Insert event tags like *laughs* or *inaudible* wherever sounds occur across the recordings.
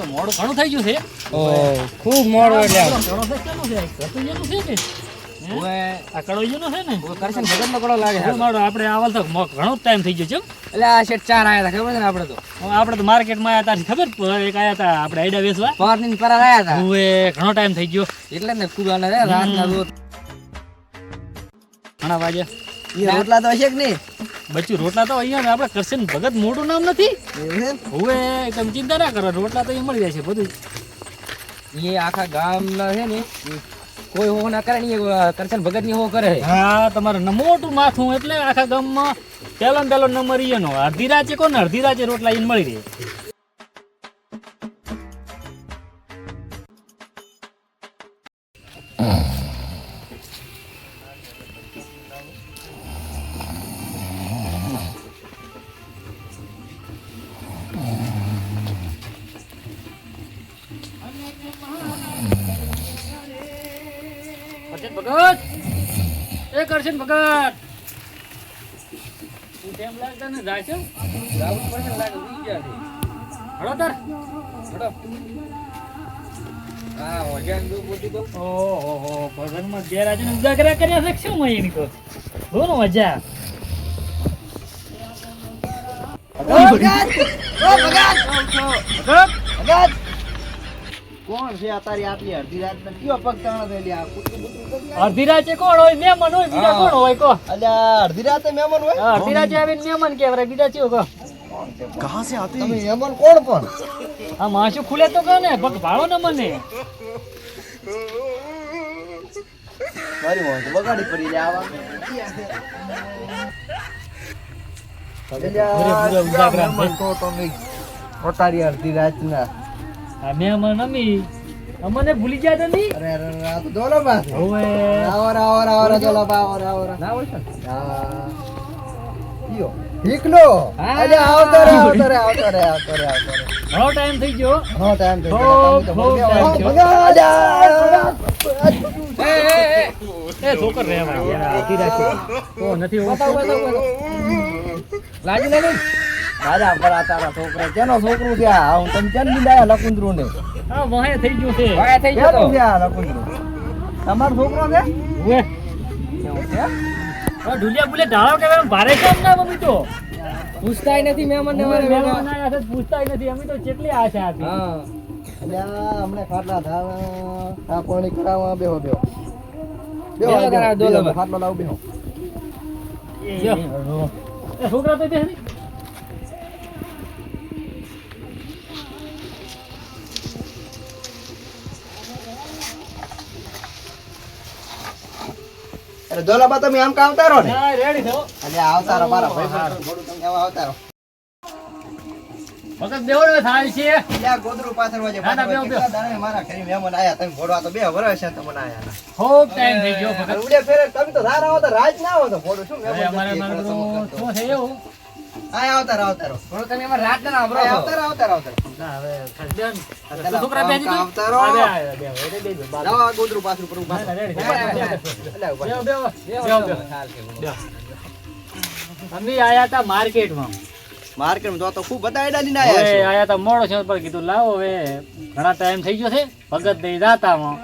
તો મોડું ઘણું થઈ ગયું છે. ઓ ખૂબ મોડું એટલે આપણો છે કેનો છે. કતોઈયાનો છે કે. હવે આ કડોઈયાનો છે ને? કરશન ભગત કડો લાગે હવે મારો આપણે આવલ તો ઘણો ટાઈમ થઈ ગયો છે. એટલે આ શેઠ ચાર આયા હતા ખબર છે ને આપણે તો? આપણે તો માર્કેટમાં આવ્યા હતા ખબર? એક આયા હતા આપણે આઈડા વેચવા. પરની પરા આયા હતા હવે ઘણો ટાઈમ થઈ ગયો. એટલે ને ખૂબ આને રાતના રોજ. ઘણા વાગે. રોટલા તો હશે કે નહીં? બચ્ચું રોટલા તો અહીંયા ને આપણે કરશન ભગત મોટું નામ નથી. હવે તમે ચિંતા ના કરો રોટલા તો અહીંયા મળી જાય છે બધું એ આખા ગામના છે ને કોઈ હો ના કરે ને કરશન ભગતની હો કરે. હા તમારે ન- મોટું માથું એટલે આખા ગામમાં પહેલો ને પહેલો નંબર ઈનો અડધી રાચે કોને અડધી રાચે રોટલા ઈને મળી રહે. તું લાગતા ને જાય છે જાવું પડે લાગે ઉઈ ગયા છે. હળો તાર હડો. હા વજાન દુ પોતી તો ઓહો હો ભગવાનમાં ગેરહાજર ઉજાગરા કર્યા છે શું મય એની તો દોનો મજા ભગત કોણ છે અત્યારે આટલી અડધી રાત ને કયો પગ તાણો થયેલી આ? અડધી રાતે કોણ હોય? મહેમાન હોય બીજા કોણ હોય? કો અલ્યા અડધી રાતે મહેમાન હોય? અડધી રાતે આવીને મહેમાન કેવરે બીજા ચિયો કો તમે મહેમાન કોણ પણ? આ માસુ ખુલે તો કહો ને પગ ભાળો ને મને. મારી મોં તો બગાડી પડી લે આવા. પૂરે પૂરા ઉજાગરા તો તમે અતારી અડધી રાતના. આ મહેમાન નમી અમને ભૂલી ગયા તમે અરે અરે અરે, આ તો દોલાબા છે હવે આવર આવર આવર રે, બા આવર દોલાબા, આવો રે, આવો રે. ના હોય? હા. ઈયો. હા. અલ્યા, આવતો રે, આવતો રે, આવતો રે, આવતો રે, આવતો રે. ઘણો ટાઈમ થઈ ગયો ઘણો ટાઈમ થઈ ગયો. તો બહુ એ. એ છોકર રે યાર, અડધી રાતે તો નથી બતાવો. લાજી પર આ તારા છોકરો કેનો છોકરું છે આ? હું તમે કેમ લીધા લકુંદરું ને હા વહે થઈ ગયું છે વાયા થઈ ગયો છે આ લકુંદરું તમારો છોકરો છે હવે એવું છે હવે ઢુલિયા બુલે ઢાળો કે ભારે કેમ ના મમ્મી તો પૂછતાય નથી પૂછતાય અમે તો કેટલી આશા હતી હા અલ્યા હમણાં ખાટલા ધાર આ પાણી કરાવવા બેહો બેહો બેહો તારા ખાટલો લાવ બેહો છોકરા તો અરે દોલાબા તમે આમ કા અવતારો ને? હા રેડી થો. અલ્યા અવતારો મારા ભાઈ થોડું તમે આવા અવતારો. વખત દેવો થાય છે. યા ગોદરું બેહો, બેહો. મારા ઘરે મહેમાન આયા. તમે ભોળવા તો બે વર્ષ છે તમને આયા ખૂબ ટાઈમ થઈ ગયો વખત. ઉડે ફેરે તમે તો ધાર આવો તો રાજ ના આવો તો ભોળું શું મહેમાન અમારે મારે. શું છે એવું. આવતા આવતા તમે રાત ના આવતા આવતા આવતા હવે છોકરા આવતા. બે, બે, ગોદરું પાછું ઊભા. બે, બે, બે. અમે આયા હતા માર્કેટમાં. માર્કેટમાં તો તો ખૂબ બધા આયડા લઈને આયા આયા હતા મોડો છે પર કીધું લાવો હવે. ઘણા ટાઈમ થઈ ગયો છે ભગત દઈ દાતામાં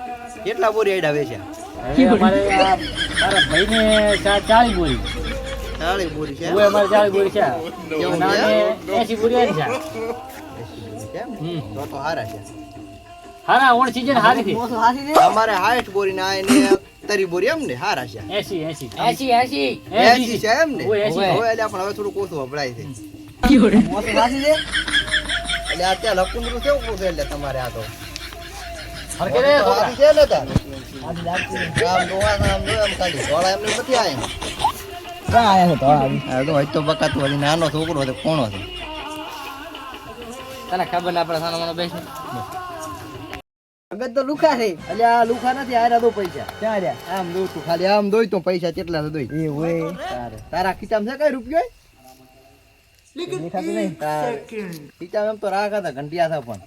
કેટલા બોરી આયડા વેચ્યા અમારે મારા ભાઈને ચા- ચાળી બોરી. ચાળી બોરી છે. હવે અમારે ચાળી બોરી છે. *laughs* અને એસી બોરી આવી છે. તો તો હારા છે. હારા ઓણ સીઝન હારી છે. અમારે હાઈટ બોરી ના ને તરી બોરી એમ ને હારા છે. એસી એસી. એસી એસી. એસી છે એમ ને? ઓય, એસી. હવે એટલે પણ હવે થોડું ઓછું વપરાય છે. મોસમ સાચી છે? એટલે અત્યારે લકુંદરું કેવું કહું એટલે તમારે આ તો? હરકે રે છોકરા. છે ને એમ ખાલી. ધોળા એમને નથી આયા? ક્યાં આયા છો ધોળા આવી? આ તો હજ તો બકાતું હજી નાનો છોકરો છે કોણો છે? તને ખબર ના પડે સાનો માનો બેસ? અગર તો લુખા છે એટલે આ લુખા નથી આયરા દો પૈસા. ક્યાં રહ્યા? આમ દઉં તું. ખાલી આમ દોઈ તો પૈસા કેટલા તો દોઈ એ હોય? તારે. તારા ખીચામાં છે કઈ રૂપિયો? ખીચામાં એમ તો રાખા હતા ઘંટિયા હતા પણ.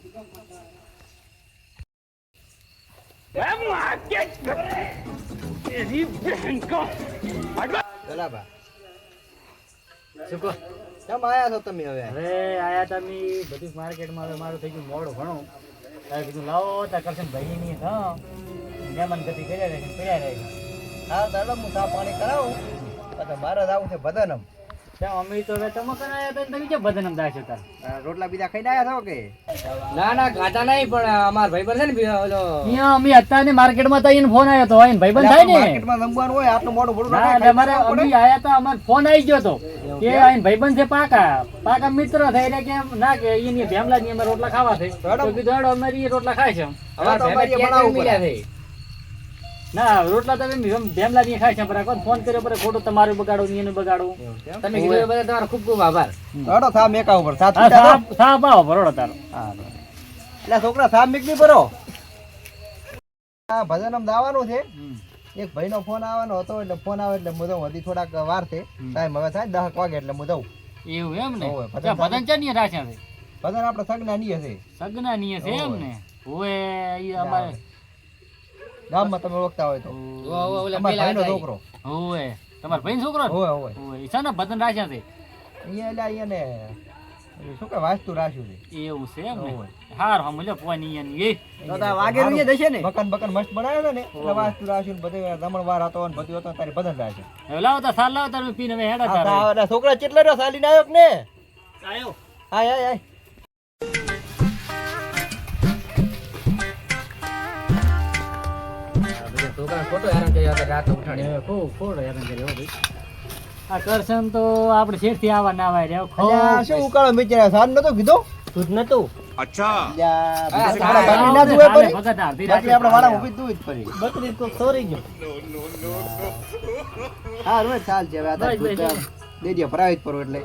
દલાબા. શું કહો? કેમ આયા છો તમે હવે? અરે આયા તમે બધું માર્કેટમાં હવે મારું થઈ ગયું મોડું ઘણું. તારે કીધું લાવો તાર કરશે ભાઈ ની હા. મહેમાન ગતિ કર્યા રહે કર્યા રહે. હા દાડો હું ચા પાણી કરાવું. પછી જ આવું છે બદનમ અમે તો હવે તમે કરાયા હતા તમે કેમ બદનામ દાશો તાર રોટલા બીજા આયા છો કે? ના ના ગાતા નહીં પણ અમાર ભાઈ પર છે ને ઓલો અહીંયા અમે અત્યારે માર્કેટમાં તો એને ફોન આવ્યો તો એને ભાઈબંધ થાય ને. માર્કેટમાં જમવાનું હોય આટલું મોડું મોડું ના અમારે અમે આયા અમારે ફોન આવી ગયો તો. કે આઈને ભાઈબંધ છે પાકા. પાકા મિત્ર થઈ કે ના કે એની ભેમલા ની અમે રોટલા ખાવા થઈ તો કીધું હેડો રોટલા ખાય છે. અમાર ભાઈ અમારે ના રોટલા તમે બેમ લાગી ખાય છે કોણ ફોન કર્યો પર ખોટો તમારું બગાડો ને એનું બગાડો તમે કીધું એ તમારો ખૂબ ખૂબ આભાર. દાડો થા મેકા ઉપર. થા થા સાપ આવો તારો. એટલે છોકરા થા મીક નહીં ભરો આ ભજનમ દાવાનું છે. એક ભાઈનો ફોન આવવાનો હતો એટલે ફોન આવે એટલે મુદવ હતી થોડાક વાર છે. ટાઈમ હવે થાય દહક વાગે એટલે મુદવ એવું એમ ને? ભજન ચા ભજન રાખ્યા છે ભજન આપણે સગના નહીં હશે સગના ની છે એમ ને? ઓએ અમારે ગામમાં તમે ઓળખતા હોય તો. ઓ, ઓ, ઓલા પેલા ભાઈનો હતા ઈ. છોકરો. ઓએ તમાર ભાઈ છોકરો ને? હોય હોય ઓએ ઈ શાના ભજન રાખ્યા છે? અહીંયા એટલે અહીંયાને ઓલું શું કે વાસ્તુ રાખ્યું છે. એવું છે એમ ને? હાર હમ લ્યો પોની એની ને મકાન બકન મસ્ત બનાવ્યો ને એટલે વાસ્તુ રાખ્યું ને બધું જમણવાર હતો ને બધું હતો તારી ભજન રાખ્યું. હવે લાવો તા સાલ લાવો તાર પીને હેડા તારે. છોકરા કેટલા રહ્યો આવ્યો ને? આયો. હાય હાય હાય ખોટો હેરાન કર્યો હતો રાતે ઉઠાડી ખૂબ ખોડો હેરાન કર્યો ભાઈ. આ કરશન તો આપણે શેઠથી ના આવ્યા અલ્યા, શું ઉકાળો મિચર્યા સાન નતો કીધો? તું જ નતું અલ્યા, હા, બીજા હા, બાકી હા, ના જુએ પડી? ભગત આરતી બાકી આપણે વાળા ઊભી જ દૂધ પડી. બકરી તો સોરી ગયો. હા રોજ ચાલ છે હવે આ તાર બસ, બસ, દૂધ દે દે ભરાવી જ પડો એટલે.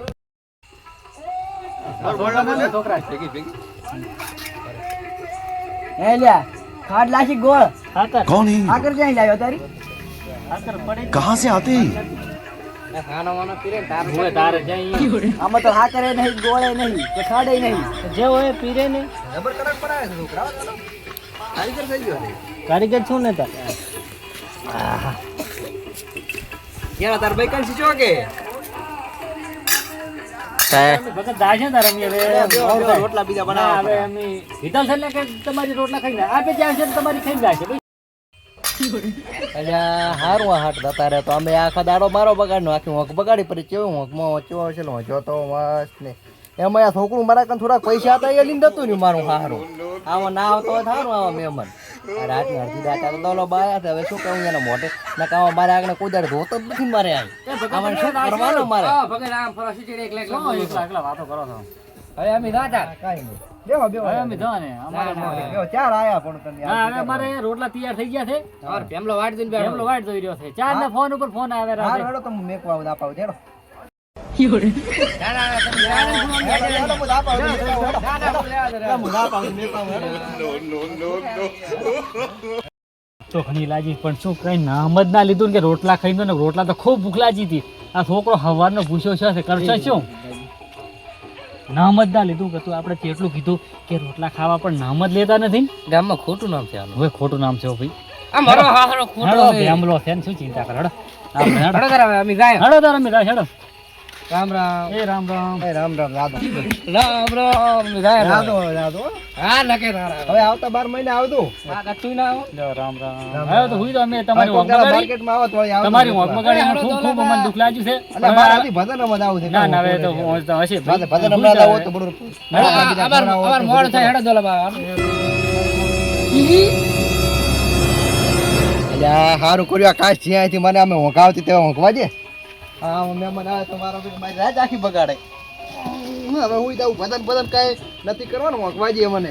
હે લ્યા. खाट लाशी गोल हाकर कौन है हाकर कहाँ लायो तारी हाकर पड़े कहाँ से आते हैं खाना वाना पीरे तार हुए तार जाइए हम तो हाकर है नहीं गोल है नहीं तो खाड़ है नहीं जे होए पीरे नहीं जबर करक पड़ा है रोकड़ा चलो कारीगर सही हो कारीगर छू नहीं था क्या तार भाई कल सिचो के રોટલા બીજા બનાવવા હવે અમે હિતલ છે એટલે કે તમારી રોટલા ખાઈ આપે જ્યાં છે તમારી ખાઈ જાય છે. અલ્યા હારું આ હાટ જતા રહે તો અમે આખા દાડો મારો બગાડ આખી હોંક બગાડી પડી. કેવું હોંકમાં ચેવો છે હોંચો તો મસ્ત ને. એમાં આ છોકરું મારા કાન થોડાક પૈસા હતા એ લઈને જતું રહ્યું મારું હારું. આમાં ના આવતો હોય સારું આવા મહેમાન. આ રાતની અડધી રાત આ તો દોલો બાયા છે હવે શું કહું એને મોટે ના કામ મારે આગળ કુદર દાડે ધોતો જ નથી મારે આ આમાં શું કરવાનો મારે હા, ભગત આમ ફરો સીધી એકલા એકલા એકલા એકલા વાતો કરો છો? હવે અમે રાતા કાઈ નહીં. બેહો બેહો. અમે જવા અમારે બેહો ચાર આયા પણ તમે હા હવે અમારે રોટલા તૈયાર થઈ ગયા છે. અમારે પેમલો વાટ દઈને બેઠો. એમલો વાટ જોઈ રહ્યો છે. ચાર ના ફોન ઉપર ફોન આવે હારું રાતે હેડો તમે મેકવા આવું ના, તમે રાતે ફોન હેડો, બેઠા હેડો, હું આપાવ છું, મેકવા આવું, હેડો. ના, ના, હું લેવા દે, હેડો, હું આપાવ છું, મેકવા આવું, હેડો. તો ઘણી લાગી પણ શું કઈ નામ જ ના લીધું ને કે રોટલા ખાઈ ને રોટલા તો ખૂબ ભૂખ લાગી હતી આ છોકરો હવારનો ભૂસ્યો છે કરશે શું નામ જ ના લીધું કે તું આપણે કેટલું કીધું કે રોટલા ખાવા પણ નામ જ લેતા નથી ને. ગામમાં ખોટું નામ છે હવે ખોટું નામ છે ભાઈ આ મારો હારો ખોટો છે. ને શું ચિંતા કરે હેડો હેડો હેડો તારા હવે અમે જાય હેડો તાર અમે રા- હેડો રામ રામ. એ રામ રામ. એ રામ રામ રાધો. રામ રામ. રાધો રાધો. હા નકે હવે આવતા બાર મહિને આવતું આ કચ્છું ના આવો રામ રામ. હવે તો હુઈ તો અમે તમારી માર્કેટ માર્કેટમાં આવો તો અહીં તમારી. હોક મગાડી ખૂબ ખૂબ મને દુખ લાગ્યું છે. અને મારે હજી ભજનમાં જ આવું છે. ના ના હવે તો હું તો હશે ભજનમાં આવો તો બરોબર. હેડો, આ- અમાર અમાર મોડ થાય હેડો દોલા બા અલ્યા, હારું કર્યું આ કાશ જ્યાં મને અમે હોંકાવતી તેવા હોંકવા દે. હા મહેમાન આવે તો મારો રાત આખી બગાડે. હવે હું જાઉં ભજન ભજન કાંઈ નથી કરવાનું હોંકવા દે મને.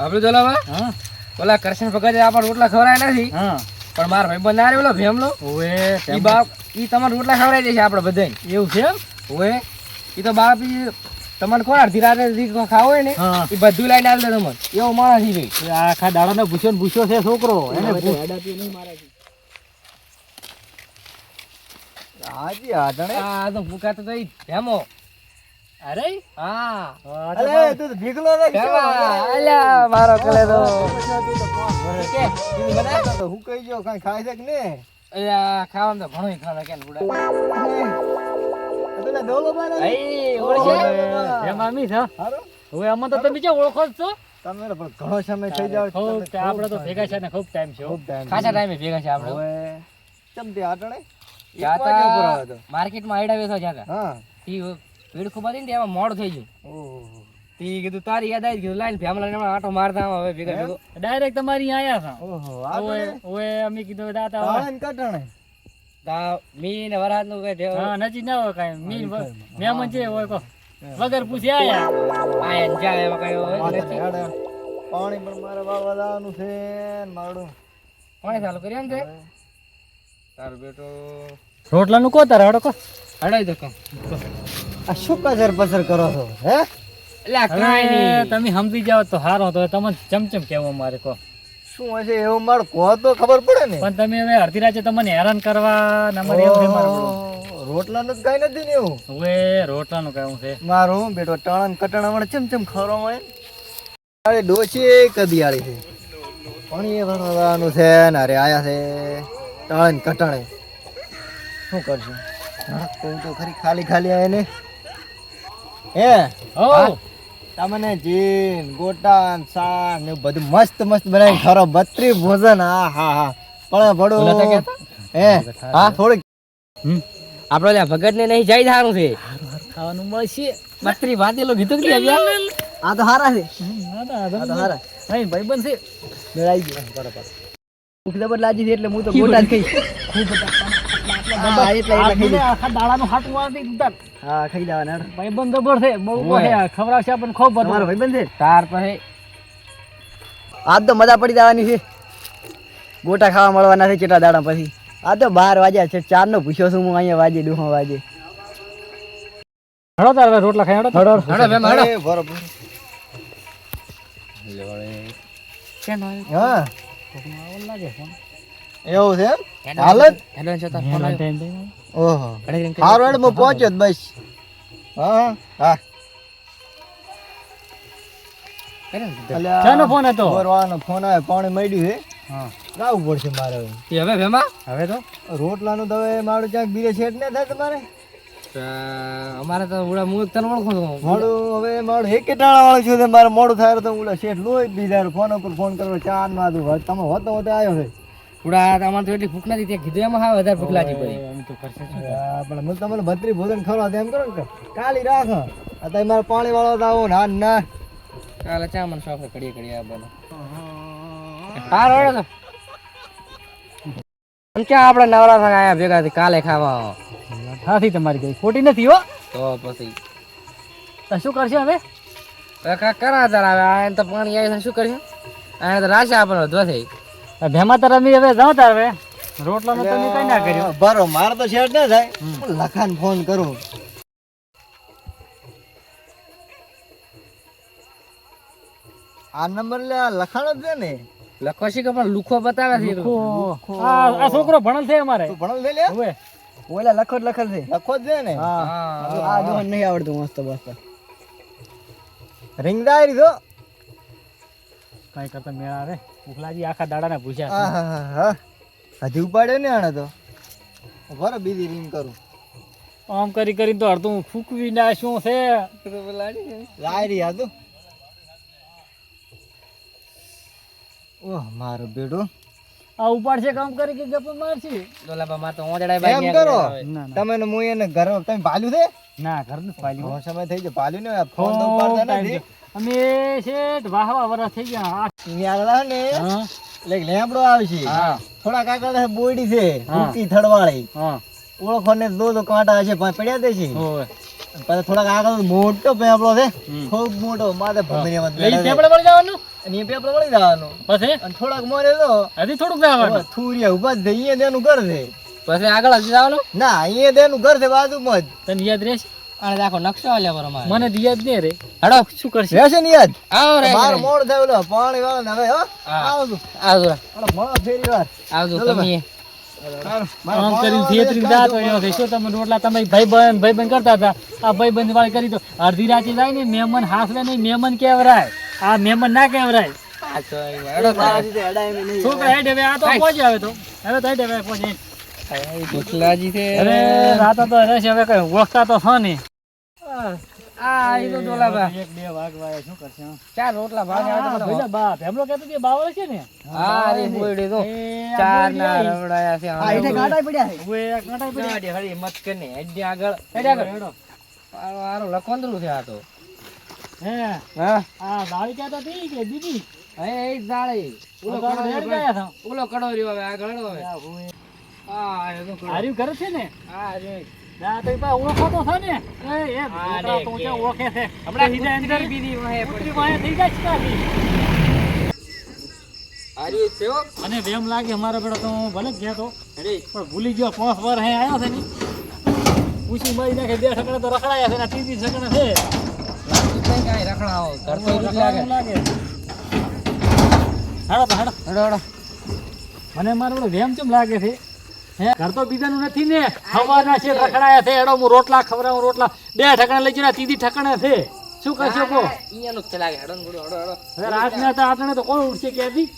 આપણે બા હા. ઓલા કરશન ભગત આપણા રોટલા ખવડાય નથી. હા. પણ મારા ભાઈ ના રે ઓલો ભેમલો. ઓએ ઈ બાપ ઈ તમારે રોટલા ખવડાવી દેશે આપણે બધાય એવું છે એમ? એ તો બાપ તમારે કોણ અડધી રાતે ખાવ હોય ને એ બધું લઈને આલ દે તમને એવો માણસ ઈ ભાઈ આખા દાડાનો ભૂસ્યો ને ભૂસ્યો છે છોકરો એને હાજી હા આ તો ભૂખા તો ભેમો અરે હા અરે તું ભીગલો રે અલ્યા મારો કલેજો તો હું કહી જો કઈ ખાઈ છે ને અલ્યા ખાવાનું તો ઘણું ખાવા કે બુડા મામી છે હવે આમાં તો તમે જે ઓળખો છો? તમે ઘણો સમય થઈ જાવ ખૂબ આપણે તો ભેગા છે ને ખૂબ ટાઈમ છે. ખૂબ ખાસા ટાઈમે ભેગા છે આપણે. હવે આટણે. માર્કેટમાં આઈડા વેચવા જ્યાં હા. તી ખૂબ હતી ને તેમાં મોડ થઈ ગયું. ઓહો. તી કીધું તારી યાદ આવી કીધું લાઈન ફેમલા ને આટો મારતા આવો હવે ભેગા ભેગો. ડાયરેક્ટ તમારી અહીંયા આયા ઓહો ઓએ ઓએ અમે કીધું દાતા હવે. આણે તા મી વરાતનું કઈ ઢેવ હા નજીક ના હોય કાંઈ. મીન વ- મહેમાન હોય કો વગર પૂછે આયા. આયા જાય એમાં કઈ હોય માથે નથી. હેડે. પાણી પણ મારે જવાનું છે ને મારું. કોણે ચાલુ કરી એમ તે તારો બેટો રોટલાનું કો તારે હડો કો હડાઈ દો આ શું કસર પસર કરો છો? હે? તમે સમજી જાવ તો સારો તો તમને ચમચમ કેવો મારે કો શું હશે એવું મારે કહો તો ખબર પડે ને? પણ તમે હવે અડધી રાતે તમને હેરાન કરવા ને અમારે એમ છે મારે બધું. રોટલાનું જ કઈ નથી ને એવું? હવે રોટલાનું કહેવું છે. મારું બેટો ટણન કટણ વણ ચમ ચમ ખરો હોય અરે ડોસી કદી આળી છે. પણ એ ભરવાનું છે ને અરે આયા છે. ટણ કટણે. શું કરશું? કહું તો ખરી ખાલી ખાલી આયા ને. હે. હો? તમને જીન ગોટા ને શાક ને બધું મસ્ત મસ્ત બનાવી ખરો બત્રી ભોજન. હા હા હા. પણ ભડો. હે? હા થોડીક. આપડે ઓલા ભગત ને નહીં જાય ધારું છે. ખાવાનું મળશે. બત્રી ભાતેલો કીધું કે આવ્યા? આ તો હારા છે. આ તો હારા નહીં ભાઈ છે. મેળાઈ ગયો. બરાબર. લાગી છે એટલે હું તો ગોટા જ ખાઈ હા, આખા દાડાનું હાટું વાળતી ઉતાર હા ખાઈ જવાના હેડો. ભાઈબંધ જબર છે બહુ ઓય. ખવડાવશે આપણને ખૂબ બધું. તમારો ભાઈબંધ છે? તાર પછી આજ તો મજા પડી જવાની છે. ગોટા ખાવા મળવાના છે કેટલા દાડા પછી. આ તો બાર વાગ્યા છે ચાર નો પૂછ્યો છું હું અહીંયા વાજે ડુહો વાજે હડો તારે રોટલા ખાઈ હડો હડો બેમ હડો અરે, બરોબર કેમ આવે? હા. કોકમાં આવો લાગે ફોન. એવું છે એમ? હાલત ફોન હેલો, આવ્યો. થઈ ગયો. ઓહો. ઘડી હેડ હું પહોંચ્યો જ બસ. હા હા. ફોન હતો? ફોન આવે પાણી મળ્યું છે. હા. લાવવું પડશે મારે હવે. હવે ભેમા હવે તો? રોટલાનું તો હવે મારું ક્યાંક બીજે સેટ ના થાય તમારે? અમારે તો ઉડા હું તને ઓળખું છું. મોડું હવે મારું એક ટાણા વાળું છું મારે મોડું થાય તો ઓલા શેઠ લોહી બીજા ફોન ઉપર ફોન કરો ચારમાં તમે હોતો હોતો આવ્યો છે. ઉડા અમારે તો એટલી ભૂખ નથી ત્યાં કીધું એમાં હા વધારે ભૂખ લાગી પડી. એમ તો કરશે પણ હું તમને ભત્રી ભોજન ખવડાવ એમ કરો ને કાલી રાખ. અત્યારે મારે પાણી વાળો તો આવો ના ના કાલે ચા મને શોખ છે કડીએ કડીએ આ બોલો. હારો હેડો તો ક્યાં આપણે નવરા આયા ભેગા થી કાલે ખાવા? હાથી તમારી ગઈ ખોટી નથી હો. તો પછી. તો શું કરશે હવે? કરા તાર આવે આ તો પાણી આવી શું કરશું? આ તો રાશે આપણને વધવા થઈ. ભેમા તાર અમે હવે જાઓ તાર હવે. રોટલાનું તમે કઈ ના કર્યું. બરો મારે તો શેઠ ના થાય લખાન લખાણ ફોન કરું. આ નંબર લે આ લખાણ જ ને. લખો છે કે પણ લુખો બતાવે છે આ આ છોકરો ભણલ છે અમારે. તું ભણલ છે લે? હવે. ઓલા લખો જ લખલ છે. લખો જ છે ને? હા. આ જો નહીં આવડતું મસ્ત મસ્ત. રિંગ દાયરી તો કઈ કરતા મેળા આવે ઉખલાજી આખા દાડાના આહાહા. હજી ઉપાડ્યો ને આણે તો? બરો બીજી રિંગ કરું. આમ કરી કરીને તો અડધું ફૂકવી ના શું છે? લાયરી હતું ઓહ મારો બેડો આ ઉપાડશે કામ કરી કે ગપ મારશે? ડોલાબા બા તો તો ભાઈ એમ કરો. તમે ને હું એને ઘર તમે ભાલ્યું છે? ના ઘરનું જ પાલ્યું. ઘણો સમય થઈ ગયો. પાલ્યું ને ફોન તો ઉપાડતા નથી. અમે શેઠ વાહવા વરસ થઈ ગયા. ન્યાલા ને એટલે લેમડો આવે છે. થોડા કાકા બોડી છે. ઊંચી થડવાળી. ઓળખો ને દો દો કાંટા છે પડ્યા દે છે. પછી થોડાક આગળ મોટો પેપડો છે. ખૂબ મોટો માથે ભમરીમાં લઈ પેપડો પડી જવાનું? અને એ પેપડો પડી જવાનું. પછી? થોડાક મોરે તો હજી થોડુંક જવાનું. થુરિયા ઊભા જ છે તેનું ઘર છે. પછી આગળ હજી જવાનું ના અહીંયા દેનું ઘર છે બાજુમાં જ. તને યાદ રહેશે? અને આખો નકશો આલ્યા પર અમારે મને યાદ નહીં રે. હડો શું કરશે? રહેશે ને યાદ? આવો રે મારો મોડ થયો ઓલો પાણી વાળો ને હવે હો? આવજો. આવજો. અરે મોડો ફેરી વાર. આવજો તમે. આમ કરીને જાતો શું તમે રોટલા તમે ભાઈ બંધ કરતા હતા? આ ભાઈબંધ વાળી કરી તો અડધી રાતે જાય ને મહેમાન હાસલે નહીં મહેમાન કેવરાય આ મહેમાન ના કેવરાય. છોકરા હેડ હવે આ તો પહોંચી તો. હવે તો હેડ હવે પહોંચી ભૂખલાજી છે. અરે રાતો તો રહેશે હવે કઈ ઓળખતા તો છો ને આ એ તો ડોલાબા એક બે વાગ વાગે શું કરશે ચાર રોટલા ભાગે આવે તો ભઈલા બા ભેમલો કહેતો કે બાવળ છે ને? હા રે બોયડે તો ચાર ના રવડાયા છે આ હેઠે ગાંઠાય પડ્યા છે. ઉએ આ કાંટાઈ પડી. હરી મત કરને હેડી આગળ. હેડ આગળ, આરો આરો લખવાંદરું છે આ તો. હે હા? આ દાળી કહેતા હતી કે દીદી. એ એ જ ઓલો કડો રહ્યો ગયા હતા. ઓલો કડો રહ્યો હવે આગળ હવે. હાર્યું ઘર છે ને? હા ના તો પા ઓળખો તો છે ને? એ એ હા, તો. ઊંચા ઓળખે છે. હમણાં સીધા અંદર બીજી વાહે પડી. વાંહે થઈ જાય છે છે હો. મને એમ લાગે મારા બેડા તો હું ભલે ગયા તો. પણ ભૂલી ગયો પાંચ વાર હે આવ્યો છે ને. પૂછી મળી નાખે બે સકડા તો રખડાયા છે ને ત્રીજી સકડા છે. કાંઈ રખડાવો ઘર તો લાગે લાગે હાડો તો હાડો. હેડો હેડો. મને મારો વેમ કેમ લાગે છે? ઘર તો બીજાનું નથી ને. હવાના છે રખડાયા છે એડો હું રોટલા ખવડાવું રોટલા. બે ઠકણા લઈ જરા ત્રીજી ઠકણા છે. શું કરશો કો જ છે હડો હેડો ને હેડો હેડો. હવે તો આપણે તો કોણ ઉઠશે ક્યાંથી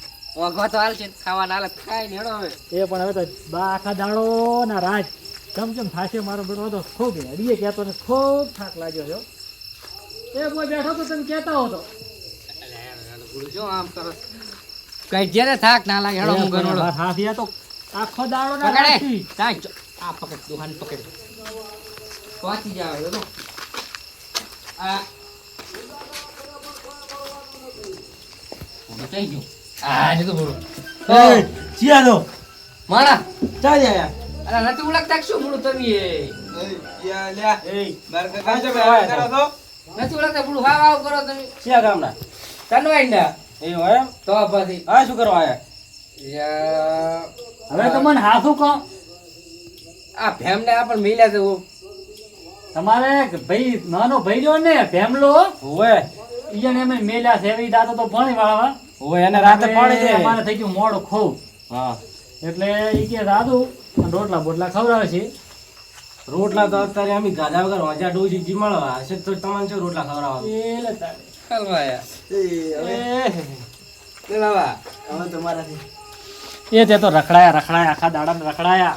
ઓગો તો હાલ છે ખાવાના હાલત ખાય ને હડો હવે. એ પણ હવે તો બા આખા દાડો ના રાત કેમ કેમ થાશે મારો બેટો. તો ખૂબ અડીએ કહેતો ને ખૂબ થાક લાગ્યો છે એ કોઈ બેઠો તો તમે કહેતા હો તો જો આમ કરો. કઈ જ્યારે થાક ના લાગે હડો હું ગણો હેડો હાથી તો આખો દાડો ના પકડે. તાય આ પકડ દુહાન પકડ. પહોંચી જાવ હેડો આ. થઈ ગયું? આ એ તો બોલો. એ, ચિયા દો. મારા? ચા જાય અરે નથી ઓળખતા કે શું મૂળું તમે? એ. એ, આ શું કરવા આવ્યા હતા? નથી ઓળખતા મૂળું હાવ હાવ કરો તમે. ચિયા ગામના? તનવાઈ ના એ હોય એમ? તો પછી આ શું કરવા આયા? યા, હવે તો મને હાથું કહો? આ ભેમને આપણ મિલ્યા તો તમારે ભાઈ નાનો ભાઈ જો ને ફેમલો હોય. ઈયને એમ મેલ્યા છે એવી દાતો તો પાણી વાળવા હોય, એને રાતે પાણી દે. અમારે થઈ ગયું મોડું ખૂબ હા. એટલે ઈ કે દાદુ રોટલા બોટલા ખવડાવે છે. રોટલા તો અત્યારે અમે ગાધા વગર વાંચા ડોસી જીમાડવા. હશે તો તમને શું રોટલા ખવડાવવા? એટલે તારે. ખલવાયા એ લાવા એ તે તો રખડાયા રખડાયા આખા દાડા રખડાયા.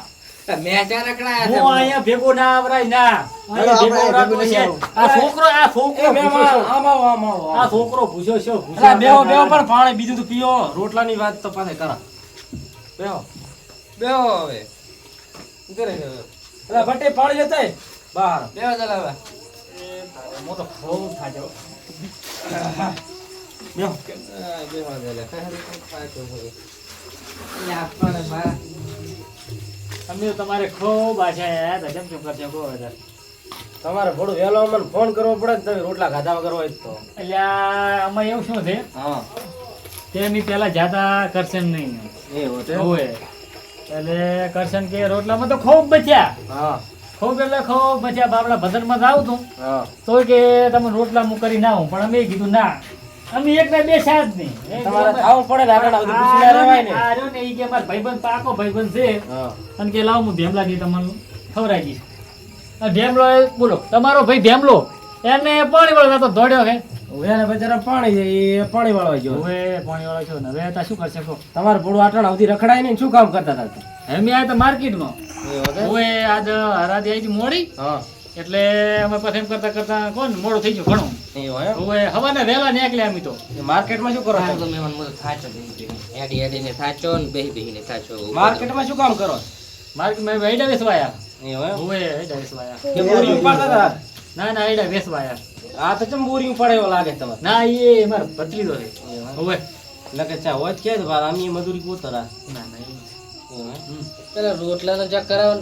ભેગો ના વાત તો પાછે કરા. બેહો. હવે. ભટ્ટે પાણી જતા બહાર. બેહો ચલાવા હું તો ખૂબ બેહો બેહો. ચલા. પાછો હવે. યા પણ મારા અમે તો તમારે ખૂબ આશા યાર કહો હવે. તમારે થોડું વહેલો અમને ફોન કરવો પડે ને તમે રોટલા ખાધા વગર હોય તો. એટલે આમાં એવું શું છે? હા. તેની પેલા જાતા કરશન નહીં. એ હોતે હોય એટલે કરશન કે રોટલામાં તો ખૂબ બચ્યા. હા. ખૂબ એટલે ખૂબ બચ્યા. બાપડા ભદ્રમાં જાવ તું. તો કે તમે રોટલા હું કરી ના આવું. પણ અમે કીધું ના અમે એક ના બે સાત નહીં તમારે ખાવું પડે આગળ આવતી પૂછીને રહેવાય ને. આ ને ઈ કે મારો ભાઈબંધ પાકો ભાઈબંધ છે. અને કે લાવ હું ભેમલા દી તમને ખવડાવી દઈશ. ભેમલો બોલો તમારો ભાઈ ભેમલો એને પાણી વાળો તો દોડ્યો કે? હવે એને બજારમાં પાણી એ પાણી ગયો હવે પાણી વાળો છો ને હવે તા શું કરશે કહો? તમારે થોડું આટણ આવતી રખડાય ને શું કામ કરતા હતા અમે આ તો માર્કેટમાં. હવે આજ હરાદી આવી મોડી. એટલે અમે પછી એમ કરતા કરતા કોણ મોડું થઈ ગયું ઘણું. હવાને વહેલા નીકળ્યા અમે તો. માર્કેટમાં શું કરો છો? તો મહેમાન થાચો બેહી બેહી. એડી એડીને થાચો ને બેહી બેહીને થાચો. માર્કેટમાં શું કામ કરો? વેડા વેસવાયા. ના ના વેસવાયા. આ તો ચમ બોરી ઉપાડે એવો લાગે તમારે? ના એ મારો ભત્રીજો છે. હવે લગે ચા હોય કે આમ ઈ મજૂરી કોતરા ના ના એ- હમ. ચેક કરાવો ને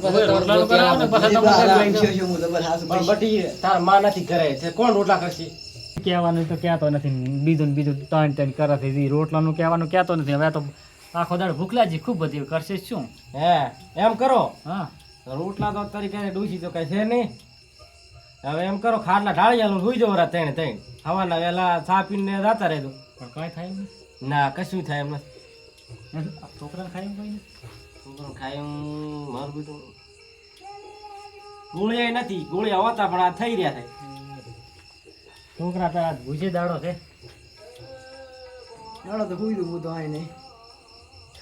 ને તારમાં નથી કરે કોણ રોટલા કરશે? કહેવાનું તો કહેતો નથી. બીજું ને બીજું ત્રણ ત્રણ કરે છે રોટલાનું કહેવાનું કહેતો નથી. હવે તો આખો દાડ ભૂખલાજી ખૂબ બધી કરશે શું? હે એમ કરો. હા. રોટલા તો તરીકે ડૂસી તો કઈ છે નહીં. હવે એમ કરો ખાટલા ઢાળિયાલું સુઈ જવું રા ત્રણે ત્રણ. હવાના વહેલા ચા પીને જાતા રહેજો. પણ કાંઈ થાય એમ ના કશું થાય એમ નથી. છોકરા ખાય એમ કોઈ નથી. ખાય એમ મારું બધું ગોળિયા નથી. ગોળિયા હોતા પણ આ થઈ રહ્યા છે. છોકરા તો આજ ભૂસે દાડો છે. દાડો તો હુઈ દઉં હું તો આય નહીં.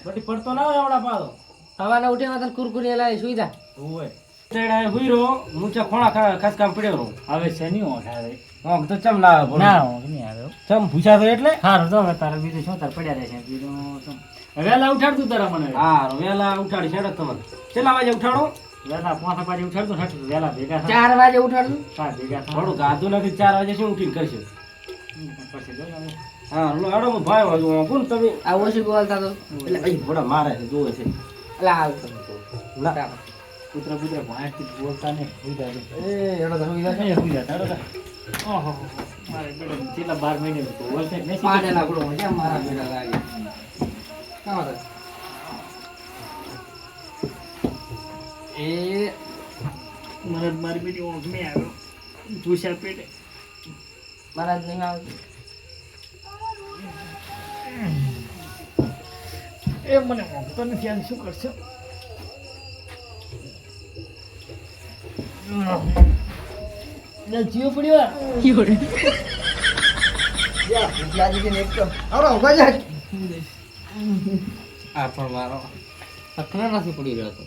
બટી પડતો ના હોય આવડા પાડો. સવારે ઉઠ્યા તને કુરકુરી લાવી સુઈ જા. હોય તેડા હુઈ રહો. મૂચા ખોણા ખાસ કામ પડ્યો રહો. હવે શેની ઊંઘ આવે? ઊંઘ તો ચમ લાવે. ના નહીં આવે ચમ તો એટલે? હારું તો હવે તારે બીજું શું તારે પડ્યા રહેશે. બીજું વેલા વહેલા ઉઠાડતું તારા મને. હવે. વેલા ઉઠાડી છેડો તમને ચેલા વાગે ઉઠાડો? વહેલા પાંચ પાછી ઉઠાડતું નથી વહેલા ભેગા ચાર વાગે ઉઠાડું ચાર ભેગા થોડું ગાધું નથી ચાર વાગે શું ઉઠીને કરશું. હા હાડો હું ભાઈ વાગે ઊંઘું ને તમે? આ ઓછી બોલતા તો એટલે અહીં ભોળા મારે છે જોવે છે. એટલે હાલ ના. કૂતરા કૂતરા ભણાયથી બોલતા જાય છે. એ હેડો તો હુઈ જશે એ સુઈ તો. ઓહો મારે બેટા છેલ્લા બાર મહિને બોલશે જ પાડેલા ગુડો મારા બેટા લાગે. કામ હતો એ મને મારી બીજી ઊંઘ નહીં આવ્યો ભૂસ્યા પેટે. મારા જ નહીં આવતું એ મને ઊંઘ તો નથી આવી શું કરશો? જીવ પડ્યો આ. પણ મારો પથરા નથી પડી રહ્યો તો.